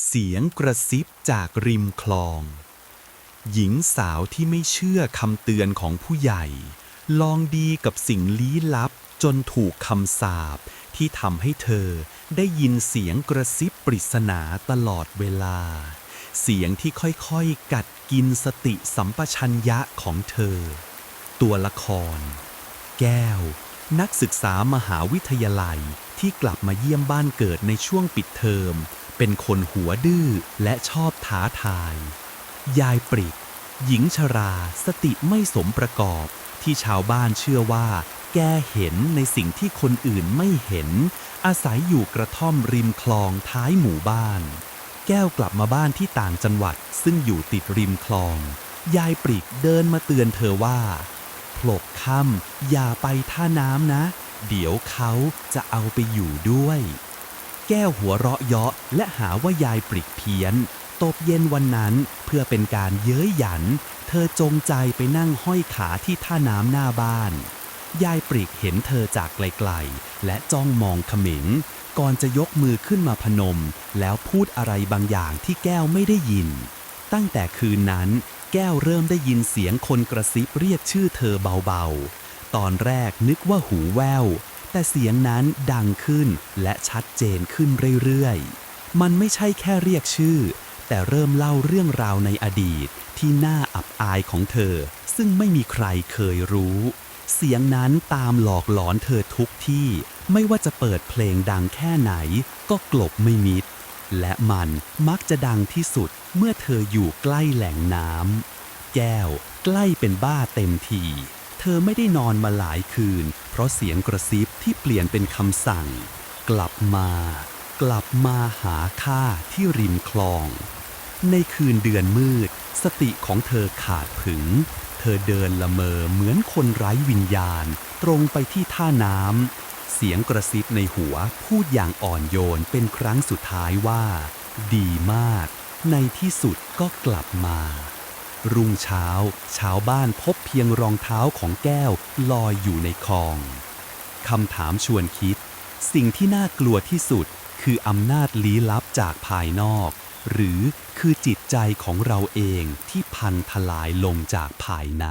เสียงกระซิบจากริมคลอง หญิงสาวที่ไม่เชื่อคำเตือนของผู้ใหญ่ ลองดีกับสิ่งลี้ลับจนถูกคำสาปที่ทำให้เธอได้ยินเสียงกระซิบปริศนาตลอดเวลา เสียงที่ค่อยๆ กัดกินสติสัมปชัญญะของเธอ ตัวละคร แก้ว นักศึกษามหาวิทยาลัยที่กลับมาเยี่ยมบ้านเกิดในช่วงปิดเทอม เป็นคนหัวดื้อและชอบท้าทาย ยายปริก หญิงชราสติไม่สมประกอบที่ชาวบ้านเชื่อว่า แกเห็นในสิ่งที่คนอื่นไม่เห็น อาศัยอยู่กระท่อมริมคลองท้ายหมู่บ้าน แก้วกลับมาบ้านที่ต่างจังหวัดซึ่งอยู่ติดริมคลอง ยายปริกเดินมาเตือนเธอว่าพลบค่ำอย่าไปท่าน้ำนะ เดี๋ยวเขาจะเอาไปอยู่ด้วย แก้วหัวเราะเยาะและหาว่ายายปริกเพี้ยนตบเย็นวันนั้นเพื่อเป็นการเย้ยหยัน เธอจงใจไปนั่งห้อยขาที่ท่าน้ำหน้าบ้าน ยายปริกเห็นเธอจากไกลๆ และจ้องมองเขมิงก่อนจะยกมือขึ้นมาพนม แล้วพูดอะไรบางอย่างที่แก้วไม่ได้ยิน ตั้งแต่คืนนั้น แก้วเริ่มได้ยินเสียงคนกระซิบเรียกชื่อเธอเบาๆ ตอนแรกนึกว่าหูแวว แต่เสียงนั้นดังขึ้นและชัดเจนขึ้นเรื่อยๆ มันไม่ใช่แค่เรียกชื่อ แต่เริ่มเล่าเรื่องราวในอดีตที่น่าอับอายของเธอ ซึ่งไม่มีใครเคยรู้ เสียงนั้นตามหลอกหลอนเธอทุกที่ ไม่ว่าจะเปิดเพลงดังแค่ไหน ก็กลบไม่มิด และมันมักจะดังที่สุดเมื่อเธออยู่ใกล้แหล่งน้ำแก้วใกล้เป็นบ้าเต็มที เธอไม่ได้นอนมาหลายคืน เพราะเสียงกระซิบที่เปลี่ยนเป็นคำสั่ง กลับมา กลับมาหาข้าที่ริมคลอง ในคืนเดือนมืด สติของเธอขาดผึง เธอเดินละเมอเหมือนคนไร้วิญญาณ ตรงไปที่ท่าน้ำเสียงกระซิบในหัวพูดอย่างอ่อนโยนเป็นครั้งสุดท้ายว่า ดีมาก ในที่สุดก็กลับมา รุ่งเช้า ชาวบ้านพบเพียงรองเท้าของแก้วลอยอยู่ในคลอง คำถามชวนคิด สิ่งที่น่ากลัวที่สุด คืออำนาจลี้ลับจากภายนอก หรือคือจิตใจของเราเองที่พังทลายลงจากภายใน